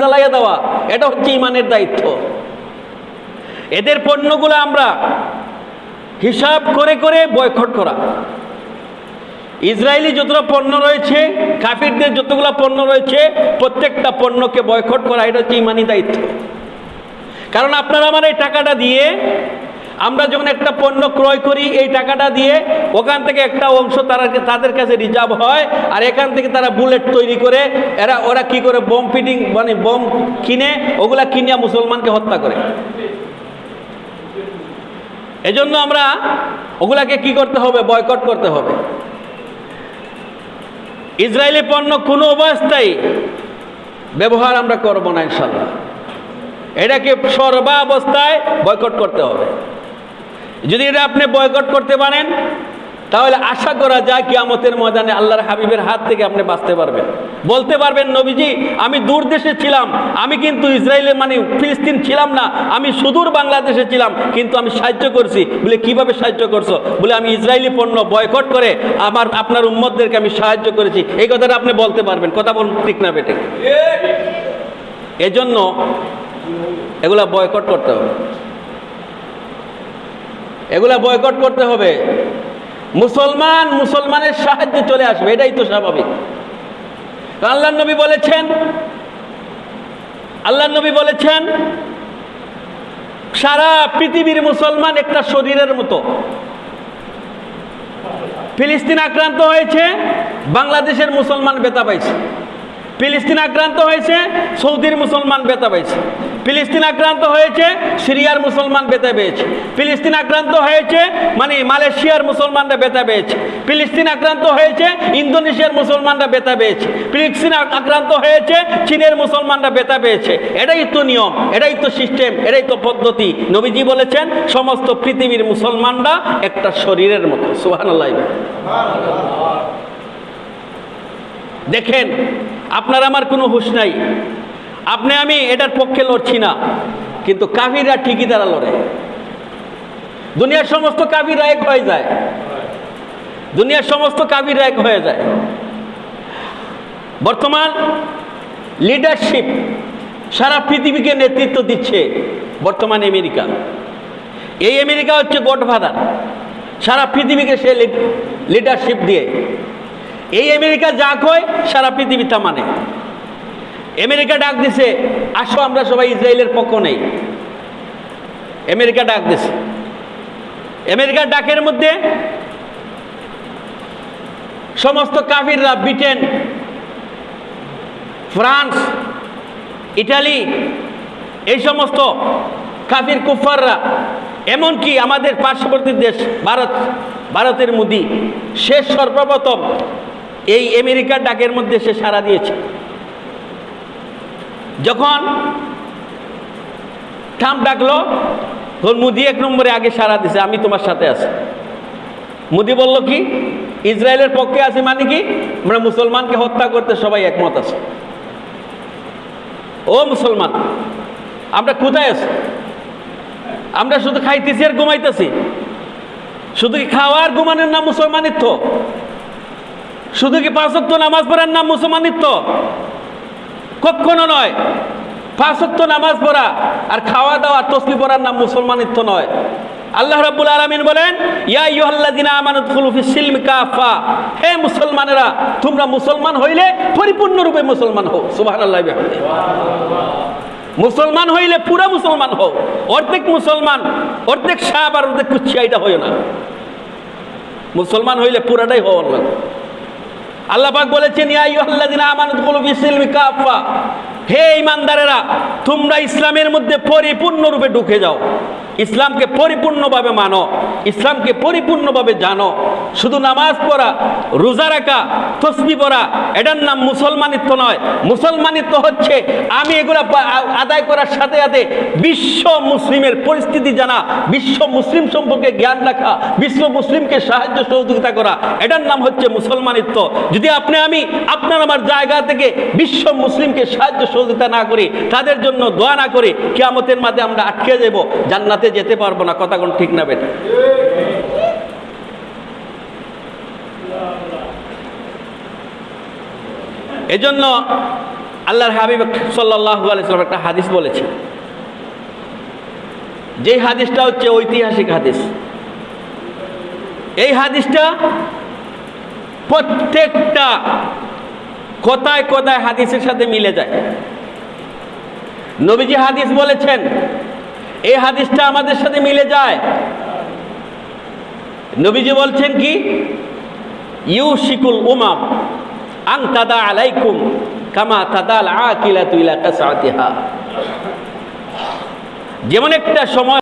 জ্বালাইয়া দেওয়া, এটা হচ্ছে ইমানের দায়িত্ব। এদের পণ্যগুলো আমরা হিসাব করে করে বয়কট করা। ইসরায়েলি যতটা পণ্য রয়েছে, কাফিরদের যতগুলো পণ্য রয়েছে, প্রত্যেকটা পণ্যকে বয়কট করা, এটা হচ্ছে ইমানি দায়িত্ব। কারণ আপনারা আমার এই টাকাটা দিয়ে আমরা যখন একটা পণ্য ক্রয় করি, এই টাকাটা দিয়ে ওখান থেকে একটা অংশ তারা তাদের কাছে রিজার্ভ হয়, আর এখান থেকে তারা বুলেট তৈরি করে, এরা ওরা কি করে বোম ফিটিং মানে বোম কিনে, ওগুলা কিনিয়া মুসলমানকে হত্যা করে। এজন্য আমরা ওগুলাকে কি করতে হবে? বয়কট করতে হবে। ইসরায়েলি পণ্য কোনো অবস্থায় ব্যবহার আমরা করব না, ইনশাল্লাহ। এটাকে সর্বাবস্থায় বয়কট করতে হবে। যদি এটা আপনি বয়কট করতে পারেন তাহলে আশা করা যায় কিয়ামতের ময়দানে আল্লাহর হাবিবের হাত থেকে আপনি বাঁচতে পারবেন। বলতে পারবেন নবীজি আমি দূর দেশে ছিলাম আমি কিন্তু ইসরায়েলের মানে ফিলিস্তিন ছিলাম না আমি সুদূর বাংলাদেশে ছিলাম কিন্তু আমি সাহায্য করছি। বলে কীভাবে সাহায্য করছ? বলে আমি ইসরায়েলি পণ্য বয়কট করে আমার আপনার উম্মতদেরকে আমি সাহায্য করেছি। এই কথাটা আপনি বলতে পারবেন কথা বলুন ঠিক না বেটে এজন্য এগুলা বয়কট করতে হবে। এগুলা বয়কট করতে হবে। মুসলমান মুসলমানের সাহায্যে চলে আসবে, এটাই তো স্বাভাবিক। আল্লাহ নবী বলেছেন আল্লাহ নবী বলেছেন, সারা পৃথিবীর মুসলমান একটা শরীরের মতো। ফিলিস্তিন আক্রান্ত হয়েছে, বাংলাদেশের মুসলমান বেতা পাইছে। ফিলিস্তিন আক্রান্ত হয়েছে, সৌদির মুসলমান বেতা পেয়েছে। ফিলিস্তিন আক্রান্ত হয়েছে, সিরিয়ার মুসলমান বেতা পেয়েছে। ফিলিস্তিন আক্রান্ত হয়েছে মানে মালয়েশিয়ার মুসলমানরা বেতা পেয়েছে। ফিলিস্তিন আক্রান্ত হয়েছে, ইন্দোনেশিয়ার মুসলমানরা বেতা পেয়েছে। ফিলিস্তিন আক্রান্ত হয়েছে, চীনের মুসলমানরা বেতা পেয়েছে। এটাই তো নিয়ম, এটাই তো সিস্টেম, এটাই তো পদ্ধতি। নবীজি বলেছেন, সমস্ত পৃথিবীর মুসলমানরা একটা শরীরের মতো। সুহান দেখেন আপনার আমার কোনো হুশ নাই। আপনি আমি এটার পক্ষে লড়ছি না। কিন্তু কাভিরা ঠিকই তারা লড়ে। দুনিয়ার সমস্ত কাভিরা এক হয়ে যায়। দুনিয়ার সমস্ত কাভিরা এক হয়ে যায়। বর্তমান লিডারশিপ সারা পৃথিবীকে নেতৃত্ব দিচ্ছে বর্তমান আমেরিকা। এই আমেরিকা হচ্ছে গডফাদার। সারা পৃথিবীকে সে লিডারশিপ দিয়ে। এই আমেরিকা যা কয় সারা পৃথিবী তা মানে। আমেরিকা ডাক দিছে, আসো আমরা সবাই ইসরায়েলের পক্ষ নেই। আমেরিকা ডাক দিছে। আমেরিকার ডাকের মধ্যে সমস্ত কাফিররা, ব্রিটেন, ফ্রান্স, ইটালি, এই সমস্ত কাফির কুফাররা এমনকি আমাদের পার্শ্ববর্তী দেশ, ভারত, ভারতের মোদি, শেষ সর্বপ্রথম এই আমেরিকার ডাকের মধ্যে সে সাড়া দিয়েছে। যখন ট্রাম্প ডাকলো, তখন মুদি এক নম্বরে আগে সাড়া দিছে, আমি তোমার সাথে আছি। মুদি বলল কি, ইসরায়েলের পক্ষে আছে মানে কি, আমরা মুসলমানকে হত্যা করতে সবাই একমত আছে। ও মুসলমান, আমরা কোথায় আছি? আমরা শুধু খাইতেছি আর ঘুমাইতেছি। শুধু কি খাওয়ার ঘুমানোর নাম মুসলমানিত্ব? শুধু কি পাঁচক্ত নামাজ পড়ার নাম মুসলমানিত্ব? কখনো নয়। পাঁচক্ত নামাজ পড়া আর খাওয়া দাওয়া, তসবি পড়ার নাম মুসলমানিত্ব নয়। আল্লাহ রাব্বুল আলামিন বলেন, ইয়া ইয়ুহাল্লাযিনা আমানু দুখুলু ফিস সিলমি কাফা হে মুসলমানেরা, তোমরা মুসলমান হইলে পরিপূর্ণরূপে মুসলমান হও। সুবহানাল্লাহি বিহামদিহি। মুসলমান হইলে পুরা মুসলমান হও। অর্ধেক মুসলমান, অর্ধেক সাপ আর অর্ধেক কুচ্ছিয়া, এটা হয় না। মুসলমান হইলে পুরাটাই হওয়ার লাগে আল্লাহ পাক বলেছেন হে ইমানদারেরা তোমরা ইসলামের মধ্যে পরিপূর্ণরূপে ঢুকে যাও। ইসলামকে পরিপূর্ণভাবে মানো, ইসলামকে পরিপূর্ণভাবে জানো। শুধু নামাজ পড়া, রোজা রাখা, তসবি পড়া, এটার নাম মুসলমানিত্ব নয়। মুসলমানিত্ব হচ্ছে আমি এগুলা আদায় করার সাথে সাথে বিশ্ব মুসলিমের পরিস্থিতি জানা, বিশ্ব মুসলিম সম্পর্কে জ্ঞান রাখা, বিশ্ব মুসলিমকে সাহায্য সহযোগিতা করা, এটার নাম হচ্ছে মুসলমানিত্ব। যদি আপনি, আমি, আপনার আমার জায়গা থেকে বিশ্ব মুসলিমকে সাহায্য সহযোগিতা না করি, তাদের জন্য দোয়া না করে, কেয়ামতের মাঝে আমরা আটকে যাব, জান্নাতে যেতে পারব না, কথা কোন ঠিক না বেটা? এজন্য আল্লাহর হাবিব সাল্লাহ আলাইসালাম একটা হাদিস বলেছে যে হাদিসটা হচ্ছে ঐতিহাসিক হাদিস। এই হাদিসটা প্রত্যেকটা কথায় কথায় হাদিসের সাথে মিলে যায়। নবীজি হাদিস বলেছেন, এই হাদিসটা আমাদের সাথে মিলে যায়। নবীজি বলছেন কি? ইউ শিকুল উমাম। আং তাদা আলাইকুম কামা তাদাল আকিলা তুইলা কাসাতিহা যেমন একটা সময়